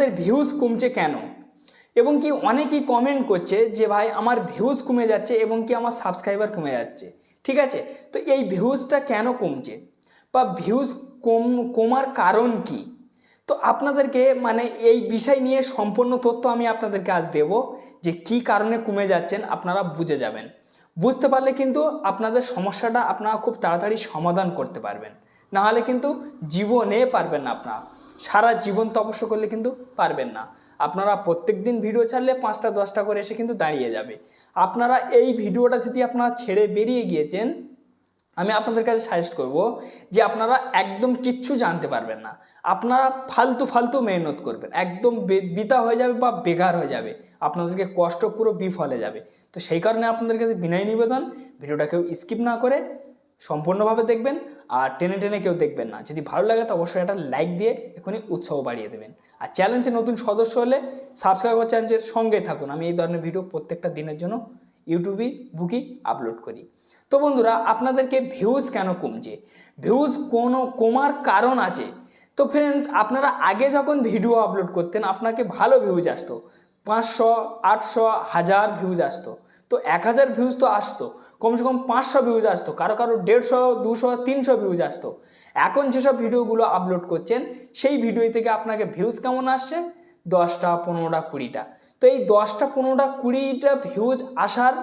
তাদের ভিউজ কমছে কেন? এবং কি অনেকেই কমেন্ট করছে যে, ভাই, আমার ভিউজ কমে যাচ্ছে এবং কি আমার সাবস্ক্রাইবার কমে যাচ্ছে। ঠিক আছে? তো এই ভিউজটা কেন কমছে? বা ভিউজ কম, কমার কারণ কি? তো আপনাদেরকে মানে এই বিষয় নিয়ে সম্পূর্ণ তথ্য আমি আপনাদেরকে আজ দেব যে, কি কারণে কমে যাচ্ছেন আপনারা বুঝে যাবেন। বুঝতে পারলে কিন্তু আপনাদের সমস্যাটা আপনারা খুব তাড়াতাড়ি সমাধান করতে পারবেন। না হলে কিন্তু জীবনে পারবেন না আপনারা। সারা জীবন তপস্য করলে কিন্তু পারবেন না। আপনারা প্রত্যেক দিন ভিডিও ছাড়লে পাঁচটা, দশটা করে এসে কিন্তু দাঁড়িয়ে যাবে। আপনারা এই ভিডিওটা যদি আপনারা ছেড়ে বেরিয়ে গিয়েছেন, আমি আপনাদের কাছে সাজেস্ট করব যে আপনারা একদম কিচ্ছু জানতে পারবেন না। আপনারা ফালতু ফালতু মেহনত করবেন। একদম বিতা হয়ে যাবে বা বেকার হয়ে যাবে। আপনাদেরকে কষ্ট পুরো বিফলে যাবে। তো সেই কারণে আপনাদের কাছে বিনয় নিবেদন। ভিডিওটা কেউ স্কিপ না করে, সম্পূর্ণভাবে দেখবেন। আর টেনে টেনে কেউ দেখবেন না। যদি ভালো লাগে তো অবশ্যই একটা লাইক দিয়ে এখনই উৎসাহ বাড়িয়ে দেবেন। আর চ্যালেঞ্জে নতুন সদস্য হলে সাবস্ক্রাইব করে চ্যালেঞ্জের সঙ্গে থাকুন। আমি এই ধরনের ভিডিও প্রত্যেকটা দিনের জন্য ইউটিউবে বুকি আপলোড করি। তো বন্ধুরা, আপনাদেরকে ভিউজ কেন কমছে? ভিউজ কোনো কমার কারণ আছে? তো ফ্রেন্ডস আপনারা আগে যখন ভিডিও আপলোড করতেন, আপনাকে ভালো ভিউজ আসতো। পাঁচশো, আটশো, হাজার ভিউজ আসতো। তো এক হাজার ভিউজ তো আসতো। কমসে কম পাঁচশো ভিউজ আসতো, কারও কারও দেড়শো, দুশো, তিনশো ভিউজ আসতো। এখন যেসব ভিডিওগুলো আপলোড করছেন, সেই ভিডিও থেকে আপনাকে ভিউজ কেমন আসছে? দশটা, পনেরোটা, কুড়িটা। তো এই দশটা, পনেরোটা, কুড়িটা ভিউজ আসার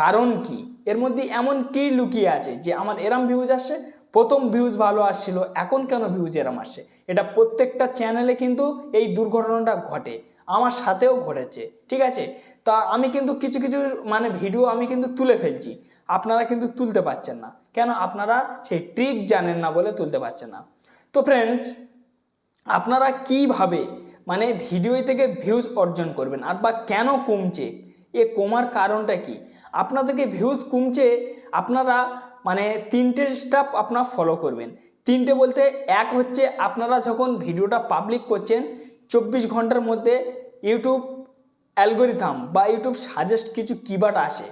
কারণ কি? এর মধ্যে এমন কি লুকিয়ে আছে যে আমার এরম ভিউজ আসছে, প্রথম ভিউজ ভালো আসছিল, এখন কেন ভিউজ এরম আসছে? এটা প্রত্যেকটা চ্যানেলে কিন্তু এই দুর্ঘটনাটা ঘটে, আমার সাথেও ঘটেছে, ঠিক আছে? তা আমি কিন্তু কিছু কিছু মানে ভিডিও আমি কিন্তু তুলে ফেলছি। আপনারা কিন্তু তুলতে পারছেন না। কেন? আপনারা সেই ট্রিক জানেন না বলে তুলতে পারছেন না। তো ফ্রেন্ডস আপনারা কীভাবে মানে ভিডিও থেকে ভিউজ অর্জন করবেন? আর বা কেন কমছে? এ কমার কারণটা কি? আপনাদেরকে ভিউজ কমছে, আপনারা মানে তিনটে স্টেপ আপনারা ফলো করবেন। তিনটে বলতে এক হচ্ছে আপনারা যখন ভিডিওটা পাবলিক করছেন, চব্বিশ ঘণ্টার মধ্যে ইউটিউব অ্যালগোরিথাম বা ইউটিউব সাজেস্ট কিছু কিবার্ড আসে।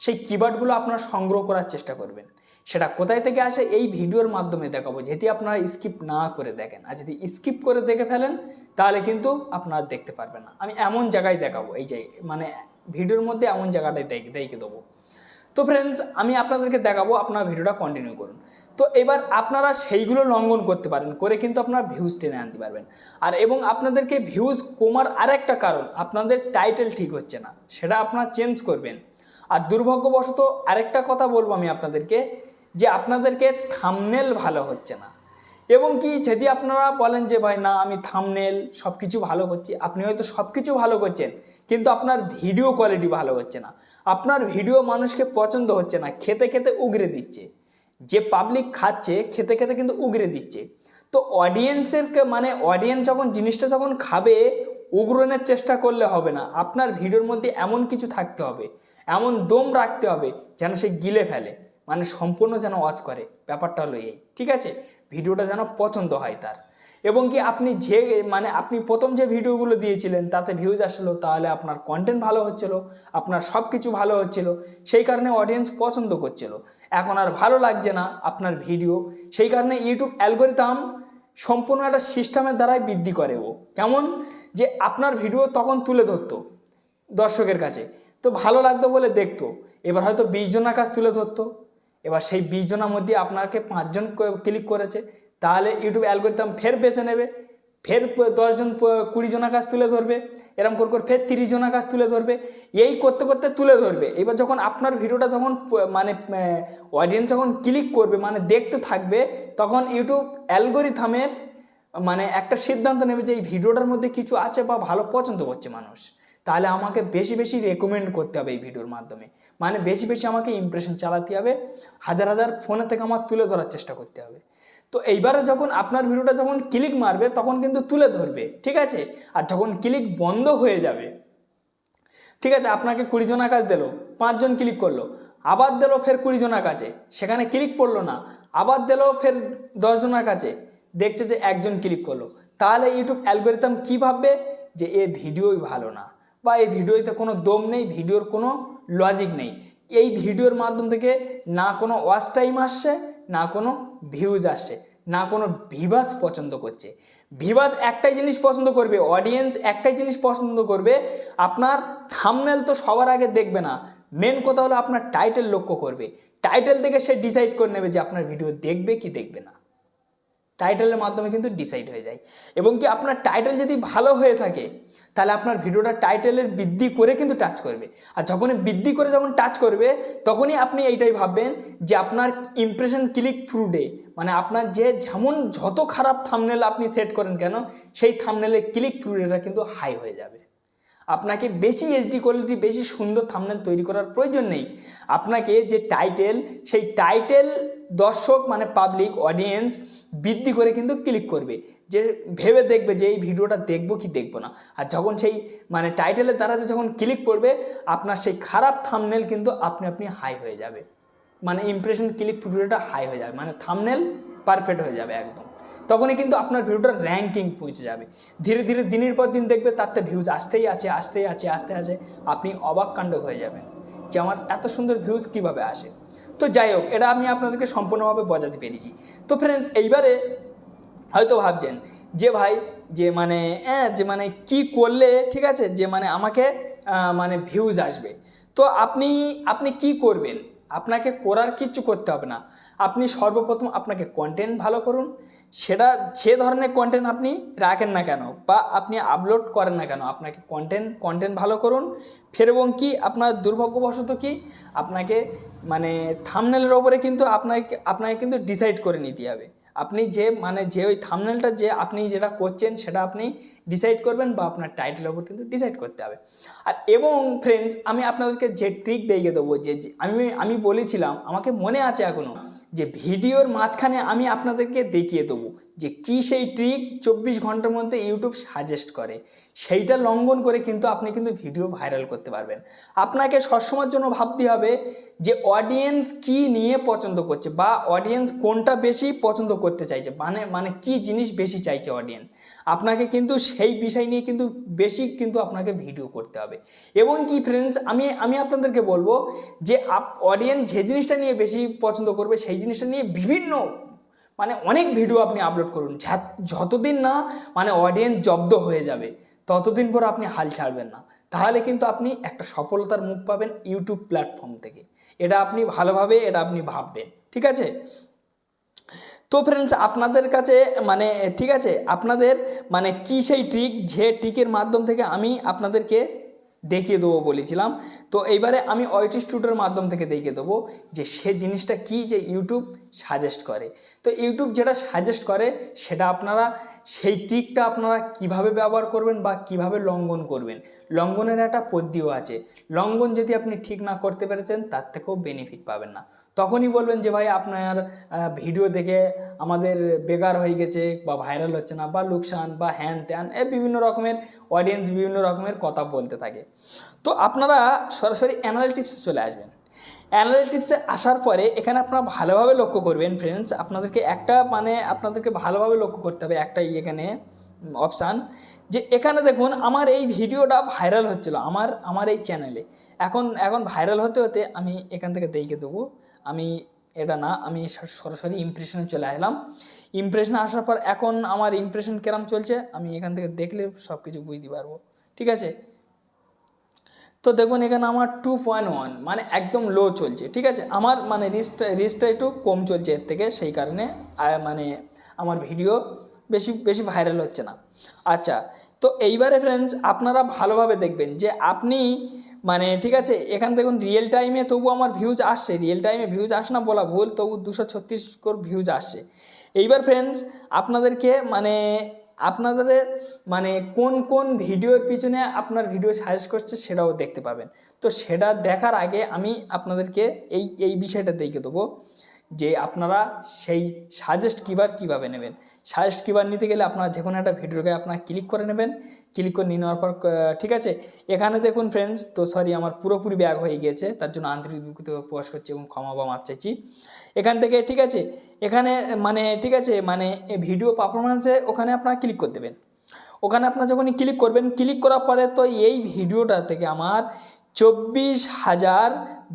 সেই কিবার্ডগুলো আপনারা সংগ্রহ করার চেষ্টা করবেন। সেটা কোথায় থেকে আসে এই ভিডিওর মাধ্যমে দেখাবো। যেটি আপনারা স্কিপ না করে দেখেন। আর যদি স্কিপ করে দেখে ফেলেন, তাহলে কিন্তু আপনারা দেখতে পারবেন না। আমি এমন জায়গায় দেখাবো, এই যে মানে ভিডিওর মধ্যে এমন জায়গাটায় দেখে দেখে দেবো। তো ফ্রেন্ডস আমি আপনাদেরকে দেখাবো, আপনারা ভিডিওটা কন্টিনিউ করুন। তো এবার আপনারা সেইগুলো লঙ্ঘন করতে পারেন, করে কিন্তু আপনারা ভিউজ টেনে আনতে পারবেন। আর এবং আপনাদেরকে ভিউজ কমার আরেকটা কারণ, আপনাদের টাইটেল ঠিক হচ্ছে না। সেটা আপনারা চেঞ্জ করবেন। আর দুর্ভাগ্যবশত আরেকটা কথা বলব আমি আপনাদেরকে, যে আপনাদেরকে থামনেল ভালো হচ্ছে না। এবং কি, যদি আপনারা বলেন যে, ভাই, না, আমি থামনেল সব কিছু ভালো করছি। আপনি হয়তো সব কিছু ভালো করছেন, কিন্তু আপনার ভিডিও কোয়ালিটি ভালো হচ্ছে না। আপনার ভিডিও মানুষকে পছন্দ হচ্ছে না, খেতে খেতে উগরে দিচ্ছে। যে পাবলিক খাচ্ছে, খেতে খেতে কিন্তু উগরে দিচ্ছে। তো অডিয়েন্সের মানে অডিয়েন্স যখন জিনিসটা যখন খাবে উগ্রনের চেষ্টা করলে হবে না। আপনার ভিডিওর মধ্যে এমন কিছু থাকতে হবে, এমন দম রাখতে হবে যেন সে গিলে ফেলে মানে সম্পূর্ণ যেন ওয়াচ করে। ব্যাপারটা হলো এই, ঠিক আছে? ভিডিওটা যেন পছন্দ হয় তার। এবং কি আপনি যে মানে আপনি প্রথম যে ভিডিওগুলো দিয়েছিলেন, তাতে ভিউজ আসলো, তাহলে আপনার কন্টেন্ট ভালো হচ্ছিল, আপনার সব কিছু ভালো হচ্ছিল, সেই কারণে অডিয়েন্স পছন্দ করছিল। এখন আর ভালো লাগছে না আপনার ভিডিও, সেই কারণে ইউটিউব অ্যালগোরিথাম সম্পূর্ণ একটা সিস্টেমের দ্বারাই বৃদ্ধি করে ও। কেমন? যে আপনার ভিডিও তখন তুলে ধরতো দর্শকের কাছে। তো ভালো লাগতো বলে দেখতো। এবার হয়তো বিশ জনের কাছ তুলে ধরতো। এবার সেই বিশ জনের মধ্যে আপনাকে পাঁচজন ক্লিক করেছে। তাহলে ইউটিউব অ্যালগোরিথাম ফের বেছে নেবে। ফের দশজন কুড়ি জনের কাছ তুলে ধরবে। এরকম করে করে ফের তিরিশ জনের কাছ তুলে ধরবে। এই করতে করতে তুলে ধরবে। এবার যখন আপনার ভিডিওটা যখন মানে অডিয়েন্স যখন ক্লিক করবে মানে দেখতে থাকবে, তখন ইউটিউব অ্যালগোরিথামের মানে একটা সিদ্ধান্ত নেবে যে এই ভিডিওটার মধ্যে কিছু আছে বা ভালো পছন্দ করছে মানুষ। তাহলে আমাকে বেশি বেশি রেকমেন্ড করতে হবে এই ভিডিওর মাধ্যমে। মানে বেশি বেশি আমাকে ইমপ্রেশন চালাতে হবে, হাজার হাজার ফোনে থেকে আমার তুলে ধরার চেষ্টা করতে হবে। তো এইবারে যখন আপনার ভিডিওটা যখন ক্লিক মারবে, তখন কিন্তু তুলে ধরবে, ঠিক আছে? আর যখন ক্লিক বন্ধ হয়ে যাবে, ঠিক আছে? আপনাকে কুড়ি জনের কাজ দিলো পাঁচজন ক্লিক করল, আবার দিলো ফের কুড়ি জনের কাছে সেখানে ক্লিক পড়ল না, আবার দিলো ফের দশ জনের কাছে দেখছে যে একজন ক্লিক করল। তাহলে ইউটিউব অ্যালগোরিথাম কী ভাববে? যে এ ভিডিওই ভালো না বা এই ভিডিওতে কোনো দম নেই, ভিডিওর কোনো লজিক নেই। এই ভিডিওর মাধ্যম থেকে না কোনো ওয়াচ টাইম আসছে, না কোনো ভিউজ আসছে, না কোনো ভিভাস পছন্দ করছে। ভিভাস একটাই জিনিস পছন্দ করবে অডিয়েন্স একটাই জিনিস পছন্দ করবে, আপনার থামনেল তো সবার আগে দেখবে না। মেন কথা হলো আপনার টাইটেল লক্ষ্য করবে। টাইটেল দেখে সে ডিসাইড করে নেবে যে আপনার ভিডিও দেখবে কি দেখবে না। টাইটেলের মাধ্যমে কিন্তু ডিসাইড হয়ে যায়। এবং কি আপনার টাইটেল যদি ভালো হয়ে থাকে, তাহলে আপনার ভিডিওটা টাইটেলের বৃদ্ধি করে কিন্তু টাচ করবে। আর যখনই বৃদ্ধি করে যখন টাচ করবে, তখনই আপনি এইটাই ভাববেন যে আপনার ইমপ্রেশন ক্লিক থ্রু ডে মানে আপনার যে যেমন যত খারাপ থামনেল আপনি সেট করেন কেন, সেই থামনেলে ক্লিক থ্রু ডেটা কিন্তু হাই হয়ে যাবে। আপনাকে বেশি এইচডি কোয়ালিটি বেশি সুন্দর থামনেল তৈরি করার প্রয়োজন নেই। আপনাকে যে টাইটেল সেই টাইটেল দর্শক মানে পাবলিক অডিয়েন্স বৃদ্ধি করে কিন্তু ক্লিক করবে। যে ভেবে দেখবে যে এই ভিডিওটা দেখব কি দেখব না। আর যখন সেই মানে টাইটেলের দ্বারাতে যখন ক্লিক করবে, আপনার সেই খারাপ থামনেল কিন্তু আপনি আপনি হাই হয়ে যাবে। মানে ইমপ্রেশন ক্লিক থ্রুটা হাই হয়ে যাবে। মানে থামনেল পারফেক্ট হয়ে যাবে একদম। তখনই কিন্তু আপনার ভিডিওটার র্যাঙ্কিং পৌঁছে যাবে। ধীরে ধীরে দিনের পর দিন দেখবে তাতে ভিউজ আসতেই আছে আসতেই আছে, আসতে আছে। আপনি অবাক কাণ্ড হয়ে যাবেন যে আমার এত সুন্দর ভিউজ কীভাবে আসে। তো যাই হোক, এটা আমি আপনাদেরকে সম্পূর্ণভাবে বোঝাতে পেরেছি। তো ফ্রেন্ডস এইবারে হয়তো ভাবছেন যে ভাই, যে মানে হ্যাঁ যে মানে কি করলে, ঠিক আছে, যে মানে আমাকে মানে ভিউজ আসবে। তো আপনি আপনি কি করবেন? আপনাকে করার কিচ্ছু করতে হবে না। আপনি সর্বপ্রথম আপনাকে কন্টেন্ট ভালো করুন। সেটা যে ধরনের কন্টেন্ট আপনি রাখেন না কেন বা আপনি আপলোড করেন না কেন, আপনাকে কন্টেন্ট কন্টেন্ট ভালো করুন। ফের এবং কি আপনার দুর্ভাগ্যবশত কি আপনাকে মানে থামনেলের ওপরে কিন্তু আপনাকে আপনাকে কিন্তু ডিসাইড করে নিতে হবে। আপনি যে মানে যে ওই থামনেলটা যে আপনি যেটা করছেন সেটা আপনি ডিসাইড করবেন বা আপনার টাইটেলের ওপর কিন্তু ডিসাইড করতে হবে। আর এবং ফ্রেন্ডস আমি আপনাদেরকে যে ট্রিক দিয়ে দেবো, যে যে আমি আমি বলেছিলাম, আমাকে মনে আছে এখনও যে ভিডিওর মাঝখানে আমি আপনাদেরকে দেখিয়ে দেবো যে কি সেই ট্রিক চব্বিশ ঘণ্টার মধ্যে ইউটিউব সাজেস্ট করে, সেইটা লঙ্ঘন করে কিন্তু আপনি কিন্তু ভিডিও ভাইরাল করতে পারবেন। আপনাকে সবসময়ের জন্য ভাবতে হবে যে অডিয়েন্স কি নিয়ে পছন্দ করছে বা অডিয়েন্স কোনটা বেশি পছন্দ করতে চাইছে মানে মানে কি জিনিস বেশি চাইছে অডিয়েন্স আপনাকে কিন্তু সেই বিষয় নিয়ে কিন্তু বেশি কিন্তু আপনাকে ভিডিও করতে হবে। এবং কি ফ্রেন্ডস আমি আমি আপনাদেরকে বলব যে অডিয়েন্স যে জিনিসটা নিয়ে বেশি পছন্দ করবে, সেই জিনিসটা নিয়ে বিভিন্ন মানে অনেক ভিডিও আপনি আপলোড করুন। যতদিন না মানে অডিয়েন্স জব্দ হয়ে যাবে, ততদিন পর আপনি হাল ছাড়বেন না। তাহলে কিন্তু আপনি একটা সফলতার মুখ পাবেন ইউটিউব প্ল্যাটফর্ম থেকে। এটা আপনি ভালোভাবে এটা আপনি ভাববেন, ঠিক আছে? তো ফ্রেন্ডস আপনাদের কাছে মানে ঠিক আছে? আপনাদের মানে কী সেই ট্রিক যে ট্রিকের মাধ্যম থেকে আমি আপনাদেরকে দেখিয়ে দেবো বলেছিলাম। তো এইবারে আমি ওয়াইটি স্টুডিওর মাধ্যম থেকে দেখিয়ে দেবো যে সে জিনিসটা কি যে ইউটিউব সাজেস্ট করে। তো ইউটিউব যেটা সাজেস্ট করে সেটা আপনারা সেই ট্রিকটা আপনারা কীভাবে ব্যবহার করবেন বা কীভাবে লঙ্ঘন করবেন? লঙ্ঘনের একটা পদ্ধতিও আছে। লঙ্ঘন যদি আপনি ঠিক না করতে পেরেছেন, তার থেকেও বেনিফিট পাবেন না। তখনই বলবেন যে, ভাই, আপনার ভিডিও দেখে আমাদের বেকার হয়ে গেছে বা ভাইরাল হচ্ছে না বা লোকসান বা হ্যান ত্যান এ বিভিন্ন রকমের অডিয়েন্স বিভিন্ন রকমের কথা বলতে থাকে। তো আপনারা সরাসরি অ্যানালিটিক্সে চলে আসবেন। অ্যানালিটিক্সে আসার পরে এখানে আপনারা ভালোভাবে লক্ষ্য করবেন ফ্রেন্ডস আপনাদেরকে একটা মানে আপনাদেরকে ভালোভাবে লক্ষ্য করতে হবে একটা এখানে অপশান যে এখানে দেখুন আমার এই ভিডিওটা ভাইরাল হচ্ছিল, আমার আমার এই চ্যানেলে এখন এখন ভাইরাল হতে হতে আমি এখান থেকে দেখে দেবো, আমি এটা না, আমি সরাসরি ইমপ্রেশনে চলে আসলাম। ইমপ্রেশনে আসার পর এখন আমার ইমপ্রেশন কেরাম চলছে, আমি এখান থেকে দেখলে সব কিছু বুঝতে পারব, ঠিক আছে? তো দেখুন এখানে আমার টু পয়েন্ট ওয়ান মানে একদম লো চলছে, ঠিক আছে? আমার মানে রিস্কটা রিস্কটা একটু কম চলছে এর থেকে, সেই কারণে মানে আমার ভিডিও বেশি বেশি ভাইরাল হচ্ছে না। আচ্ছা তো এইবারে ফ্রেন্ডস আপনারা ভালোভাবে দেখবেন যে আপনি মানে ঠিক আছে, এখানে দেখুন রিয়েল টাইমে তবু আমার ভিউজ আসছে রিয়েল টাইমে ভিউজ আসে না বলা ভুল, তবু দুশো ছত্রিশ ভিউজ আসছে। এইবার ফ্রেন্ডস আপনাদেরকে মানে আপনাদের মানে কোন কোন ভিডিওর পিছনে আপনার ভিডিও সাজেস্ট করছে সেটাও দেখতে পাবেন। তো সেটা দেখার আগে আমি আপনাদেরকে এই এই বিষয়টা দেখে দেবো। যে আপনারা সেই সাজেস্ট কিবার কীভাবে নেবেন? সাজেস্ট কিবার নিতে গেলে আপনারা যে কোনো একটা ভিডিওকে আপনারা ক্লিক করে নেবেন। ক্লিক করে নিয়ে নেওয়ার পর ঠিক আছে? এখানে দেখুন ফ্রেন্ডস তো সরি আমার পুরোপুরি ব্যাগ হয়ে গিয়েছে, তার জন্য আন্তরিক প্রকাশ করছি এবং ক্ষমা বা মাপ চাইছি। এখান থেকে, ঠিক আছে? এখানে মানে ঠিক আছে? মানে ভিডিও পারফরমেন্সে ওখানে আপনারা ক্লিক করে দেবেন। ওখানে আপনারা যখনই ক্লিক করবেন ক্লিক করার পরে তো এই ভিডিওটা থেকে আমার চব্বিশ হাজার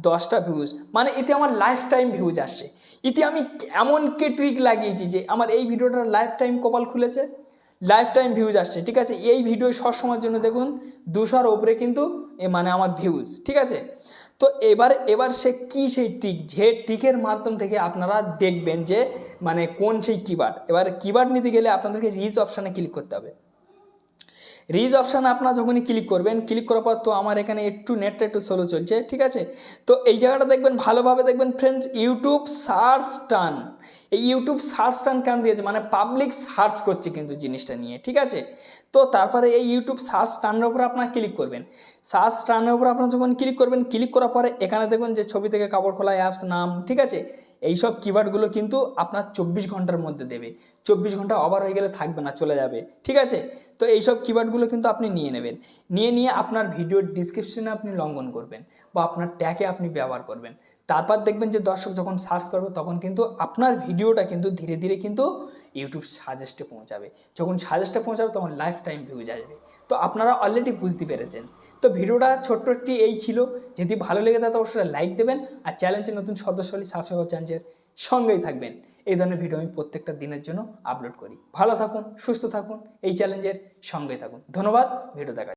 দশটা ভিউজ মানে এতে আমার লাইফ টাইম ভিউজ আসছে। এতে আমি এমন কে ট্রিক লাগিয়েছি যে আমার এই ভিডিওটার লাইফ টাইম কপাল খুলেছে লাইফ টাইম ভিউজ আসছে, ঠিক আছে? এই ভিডিও সব সময়ের জন্য দেখুন, দুশোর ওপরে কিন্তু এ মানে আমার ভিউজ ঠিক আছে? তো এবার এবার সে কি সেই ট্রিক যে ট্রিকের মাধ্যম থেকে আপনারা দেখবেন যে মানে কোন সেই কিবার্ড এবার কিবার্ড নিতে গেলে আপনাদেরকে রিচ অপশানে ক্লিক করতে হবে। রিজ অপশানে আপনার যখনই ক্লিক করবেন ক্লিক করার পর তো আমার এখানে একটু নেটটা একটু স্লো চলছে, ঠিক আছে? তো এই জায়গাটা দেখবেন, ভালোভাবে দেখবেন ফ্রেন্ডস ইউটিউব সার্চ টান এই ইউটিউব সার্চ টান কেন দিয়েছে? মানে পাবলিক সার্চ করছে কিন্তু জিনিসটা নিয়ে, ঠিক আছে? তো তারপরে এই ইউটিউব সার্চ টানের উপরে আপনারা ক্লিক করবেন। সার্চ টানের উপর আপনারা যখন ক্লিক করবেন ক্লিক করার পরে এখানে দেখুন যে ছবি থেকে কাপড় খোলা অ্যাপস নাম, ঠিক আছে? এই সব কিওয়ার্ডগুলো কিন্তু আপনার চব্বিশ ঘণ্টার মধ্যে দেবে। চব্বিশ ঘণ্টা ওভার হয়ে গেলে থাকবে না, চলে যাবে, ঠিক আছে? তো এই সব কিওয়ার্ডগুলো কিন্তু আপনি নিয়ে নেবেন। নিয়ে নিয়ে আপনার ভিডিওর ডিসক্রিপশনে আপনি লঙ্ঘন করবেন বা আপনার ট্যাগে আপনি ব্যবহার করবেন। তারপর দেখবেন যে দর্শক যখন সার্চ করবে, তখন কিন্তু আপনার ভিডিওটা কিন্তু ধীরে ধীরে কিন্তু ইউটিউব সাজেস্টে পৌঁছাবে। যখন সাজেস্টে পৌঁছাবে, তখন লাইফ টাইম ভিউজ আসবে তো আপনারা অলরেডি বুঝতে পেরেছেন। তো ভিডিওটা ছোট্ট একটি এই ছিল। যদি ভালো লেগে থাকে অবশ্যই লাইক দেবেন আর চ্যানেলটির নতুন সদস্য হলে সাবস্ক্রাইব চ্যানেলের সঙ্গেই থাকবেন। এই ধরনের ভিডিও আমি প্রত্যেকটা দিনের জন্য আপলোড করি। ভালো থাকুন, সুস্থ থাকুন, এই চ্যালেঞ্জের সঙ্গেই থাকুন। ধন্যবাদ, ভিডিও দেখা